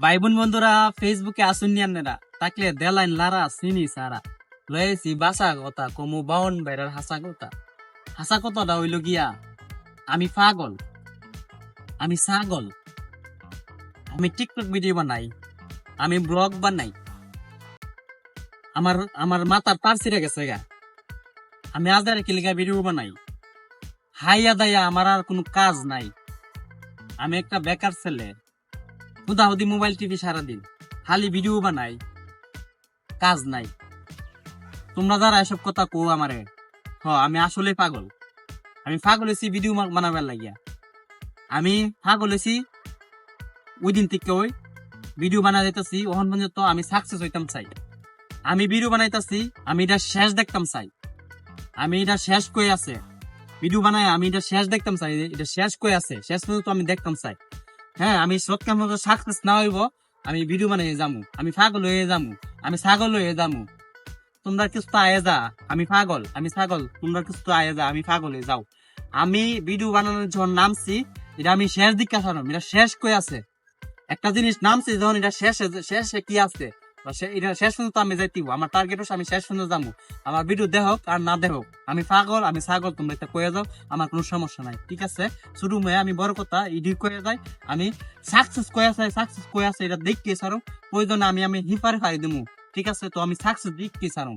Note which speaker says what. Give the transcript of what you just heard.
Speaker 1: ভাই বোন বন্ধুরা ফেসবুকে আসুন আপনারা। তাকলে দেলাইন, লারা, চিনি, সারা। লয়েছি বাসা কথা, কমু, বাউন, বাইরের হাসা কথা। হাসা কথাটা হইল গিয়া, আমি পাগল। আমি ছাগল। আমি টিকটক ভিডিও বানাই। আমি ব্লগ বানাই। আমার আমার মাথার তার ছিঁড়ে গেছে গা। আমি আজারে কিলিকা ভিডিও বানাই। হাইয়া দাইয়া আমার আর কোনো কাজ নাই। আমি একটা বেকার ছেলে। হুদাহুদি মোবাইল টিভি সারাদিন। খালি ভিডিও বানাই, কাজ নাই। তোমরা যারা এসব কথা কো আমারে, হ, আমি আসলে পাগল। আমি পাগল হয়েছি ভিডিও বানাবার লাগিয়া। আমি পাগল হয়েছি ওই দিন থেকে ওই ভিডিও বানা যাইতেছি ওখান পর্যন্ত আমি সাকসেস হইতাম চাই। আমি ভিডিও বানাইতেছি, আমি এটা শেষ দেখতাম চাই। আমি এটা শেষ কই আছে? ভিডিও বানাই আমি এটা শেষ দেখতাম চাই, এটা শেষ কই আছে? শেষ পর্যন্ত আমি দেখতাম চাই। হ্যাঁ আমি সৎকার মতো সাকসেস না হইব, আমি ভিডিও বানাই যামু। আমি ফাগল হয়ে যামু। আমি ছাগল হয়ে যামু। তোমরা কিছু তো আয়ে যা, আমি ফাগল আমি ছাগল। তোমরা কিছু তো আয়ে যা, আমি পাগল হয়ে যাও। আমি ভিডিও বানানোর যখন নামছি, এটা আমি শেষ দিকে এটা শেষ কই আছে? একটা জিনিস নামছি, যখন এটা শেষে শেষে কি আছে? এটা শেষ পর্যন্ত আমি যাইতিব আমার টার্গেট হচ্ছে আমি শেষ পর্যন্ত যাব আমার ভিডিও দেখক আর না দেখক আমি পাগল, আমি ছাগল, তোমরা এটা কয়ে যাও, আমার কোনো সমস্যা নাই, ঠিক আছে? শুরু মেয়ে আমি বড় কথা ইডি কয়ে যাই, আমি সাকসেস কয়ে আছে সাকসেস কয়ে আছে এটা দেখতে সারো প্রয়োজনে আমি আমি হিপারে ফাই দিমু, ঠিক আছে? তো আমি সাকসেস দেখতে সারো